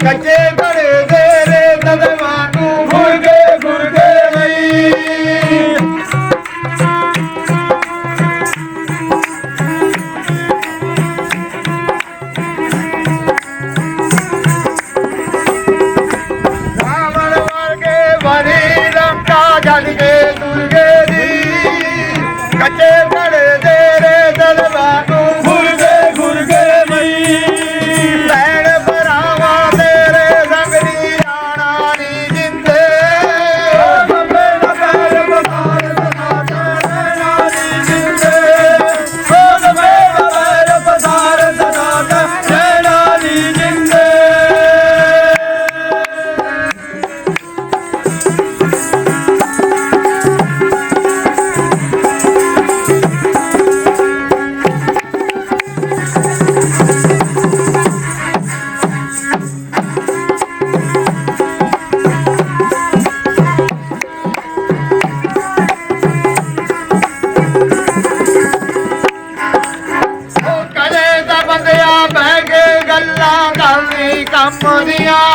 ਕੱਚੇ ਬੜੇ ਦੇਰੇ ਦਦਵਾ ਨੂੰ ਮੁਰਗੇ ਗੁਰਦੇ ਲਈ ਰਾਵਣ ਵਰਗੇ ਵਰੀ ਲੰਕਾ ਜਲ ਕੇ ਦੁਰਗੇ ਦੀ। ਕੱਚੇ ਬੜੇ For money.